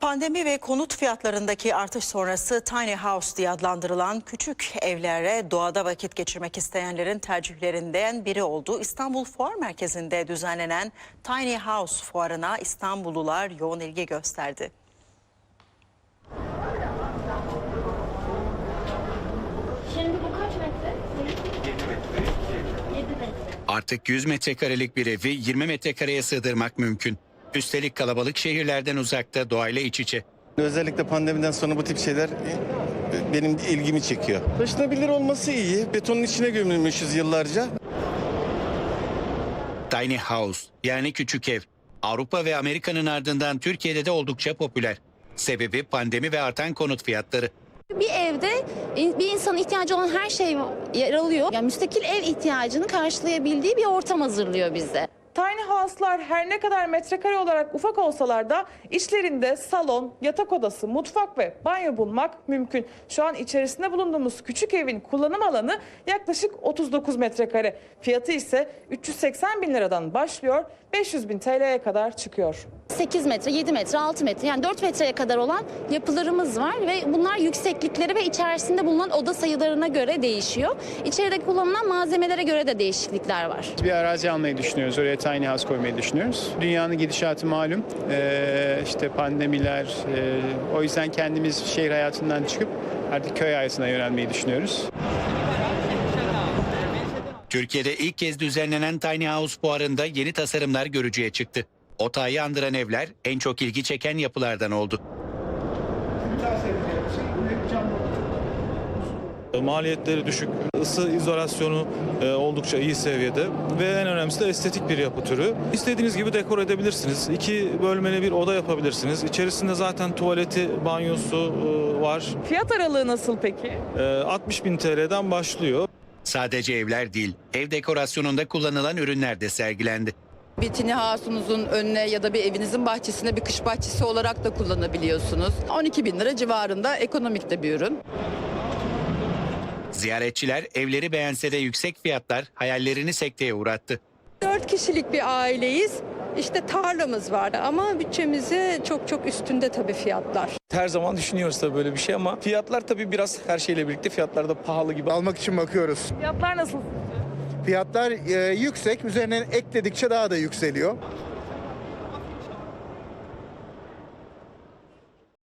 Pandemi ve konut fiyatlarındaki artış sonrası tiny house diye adlandırılan küçük evlere doğada vakit geçirmek isteyenlerin tercihlerinden biri oldu. İstanbul Fuar Merkezi'nde düzenlenen tiny house fuarına İstanbullular yoğun ilgi gösterdi. Şimdi bu kaç metre? 7 metre. Artık 100 metrekarelik bir evi 20 metrekareye sığdırmak mümkün. Üstelik kalabalık şehirlerden uzakta doğayla iç içe. Özellikle pandemiden sonra bu tip şeyler e, benim ilgimi çekiyor. Taşınabilir olması iyi. Betonun içine gömülmüşüz yıllarca. Tiny house yani küçük ev. Avrupa ve Amerika'nın ardından Türkiye'de de oldukça popüler. Sebebi pandemi ve artan konut fiyatları. Bir evde bir insanın ihtiyacı olan her şey yer alıyor. Yani müstakil ev ihtiyacını karşılayabildiği bir ortam hazırlıyor bize. Tiny house'lar her ne kadar metrekare olarak ufak olsalar da içlerinde salon, yatak odası, mutfak ve banyo bulmak mümkün. Şu an içerisinde bulunduğumuz küçük evin kullanım alanı yaklaşık 39 metrekare. Fiyatı ise 380 bin liradan başlıyor, 500 bin TL'ye kadar çıkıyor. 8 metre, 7 metre, 6 metre yani 4 metreye kadar olan yapılarımız var ve bunlar yükseklikleri ve içerisinde bulunan oda sayılarına göre değişiyor. İçeride kullanılan malzemelere göre de değişiklikler var. Bir arazi almayı düşünüyoruz. Oraya tiny house koymayı düşünüyoruz. Dünyanın gidişatı malum. Ee, işte pandemiler. e, o yüzden kendimiz şehir hayatından çıkıp artık köy hayatına yönelmeyi düşünüyoruz. Türkiye'de ilk kez düzenlenen Tiny House fuarında yeni tasarımlar görücüye çıktı. Otayı andıran evler en çok ilgi çeken yapılardan oldu. Maliyetleri düşük, ısı izolasyonu e, oldukça iyi seviyede ve en önemlisi de estetik bir yapı türü. İstediğiniz gibi dekor edebilirsiniz. İki bölmeli bir oda yapabilirsiniz. İçerisinde zaten tuvaleti, banyosu e, var. Fiyat aralığı nasıl peki? E, 60 bin TL'den başlıyor. Sadece evler değil, ev dekorasyonunda kullanılan ürünler de sergilendi. Bir tiny house'unuzun önüne ya da bir evinizin bahçesine bir kış bahçesi olarak da kullanabiliyorsunuz. 12 bin lira civarında ekonomik de bir ürün. Ziyaretçiler evleri beğense de yüksek fiyatlar hayallerini sekteye uğrattı. Dört kişilik bir aileyiz. İşte tarlamız vardı ama bütçemizi çok çok üstünde tabii fiyatlar. Her zaman düşünüyoruz tabii böyle bir şey ama fiyatlar tabii biraz her şeyle birlikte fiyatlar da pahalı gibi. almak için bakıyoruz. Fiyatlar nasıl? Fiyatlar e, yüksek, üzerine ekledikçe daha da yükseliyor.